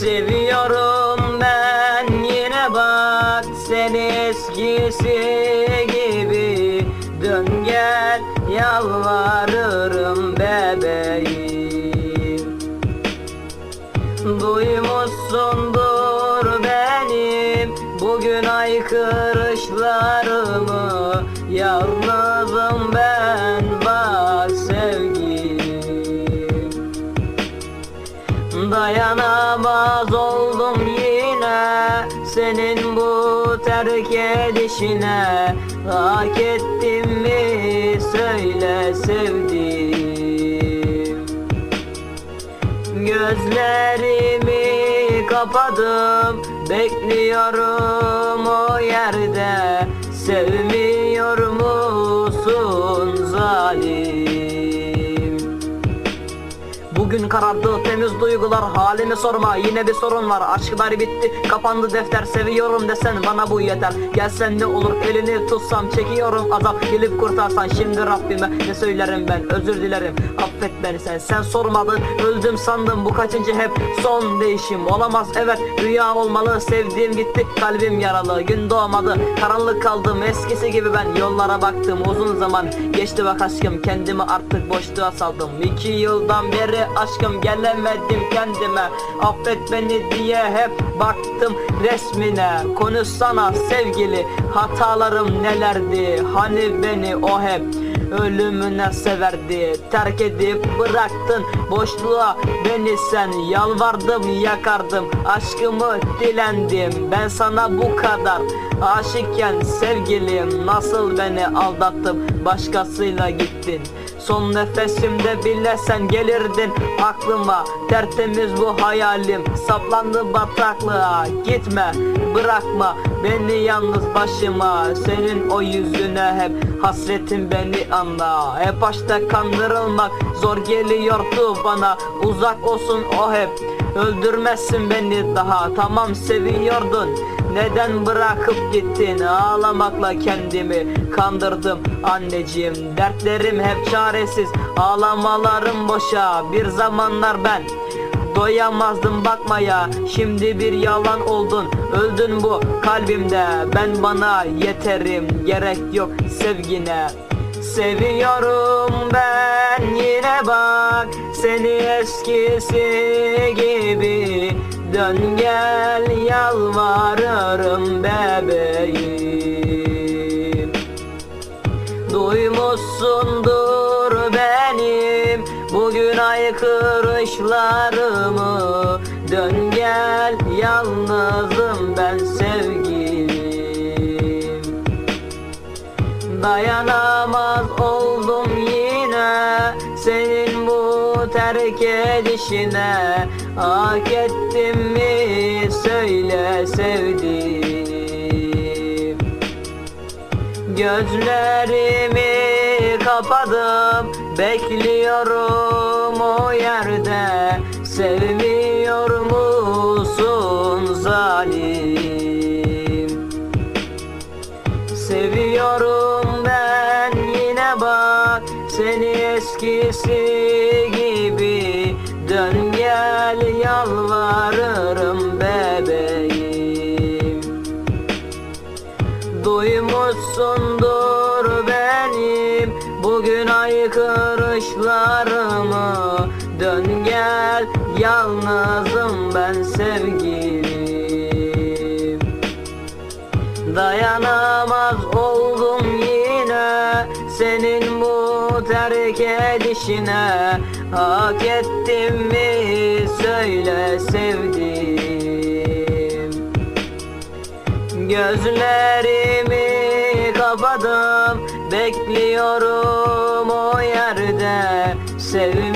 Seviyorum ben. Yine bak Seni eskisi gibi. Dön gel yalvarırım bebeğim. Duymuşsundur benim Bugün aykırışlarımı. Yalnızım ben Dayanamaz oldum yine Senin bu terk edişine. Hak ettim mi? Söyle sevdiğim. Gözlerimi kapadım Bekliyorum o yerde. Sevmiyor Bugün karardı temiz duygular. Halimi sorma yine bir sorun var. Aşklar bitti kapandı defter seviyorum desen bana bu yeter. Gelsen ne olur elini tutsam çekiyorum azap. Gelip kurtarsan şimdi Rabbime ne söylerim ben? Özür dilerim Affet beni sen. Sen sormadın öldüm sandım. Bu kaçıncı hep? Son değişim Olamaz evet. Rüya olmalı sevdiğim gitti. Kalbim yaralı Gün doğmadı. Karanlık kaldım eskisi gibi ben. Yollara baktım uzun zaman Geçti bak aşkım. Kendimi artık boşluğa saldım. İki yıldan beri aşkım gelemedim kendime. Affet beni diye hep baktım resmine. Konuşsana sevgili hatalarım nelerdi? Hani beni o hep ölümüne severdi? Terk edip bıraktın boşluğa beni sen. Yalvardım yakardım aşkımı dilendim. Ben sana bu kadar aşıkken sevgilim Nasıl beni aldattım başkasıyla gittin Son nefesimde bile sen gelirdin. Aklıma Tertemiz bu hayalim. Saplandı bataklığa Gitme bırakma beni yalnız başıma. Senin o yüzüne hep hasretin beni anla. Hep başta kandırılmak zor geliyordu bana. Uzak olsun o hep Öldürmezsin beni daha tamam seviyordun. Neden bırakıp gittin? Ağlamakla kendimi kandırdım anneciğim. Dertlerim hep çaresiz ağlamalarım boşa. Bir zamanlar ben Doyamazdım bakmaya. Şimdi bir yalan oldun Öldün bu kalbimde. Ben bana yeterim Gerek yok sevgine. Seviyorum ben yine bak Seni eskisi gibi Dön gel yalvarırım bebeğim. Duymuşsundur benim Bugün aykırışlarımı. Dön gel yalnızım ben sevgilim. Dayanamaz terk edişine Hak ettim mi? Söyle sevdiğim. Gözlerimi kapadım Bekliyorum o yerde. Sevmiyor musun zalim bak Seni eskisi gibi Dön gel yalvarırım bebeğim. Duymuşsundur benim Bugün aykırışlarımı. Dön gel yalnızım ben sevgilim. Dayanamaz oldum terk edişine Hak ettim mi? Söyle sevdiğim Gözlerimi kapadım Bekliyorum o yerde. Sevmiyorum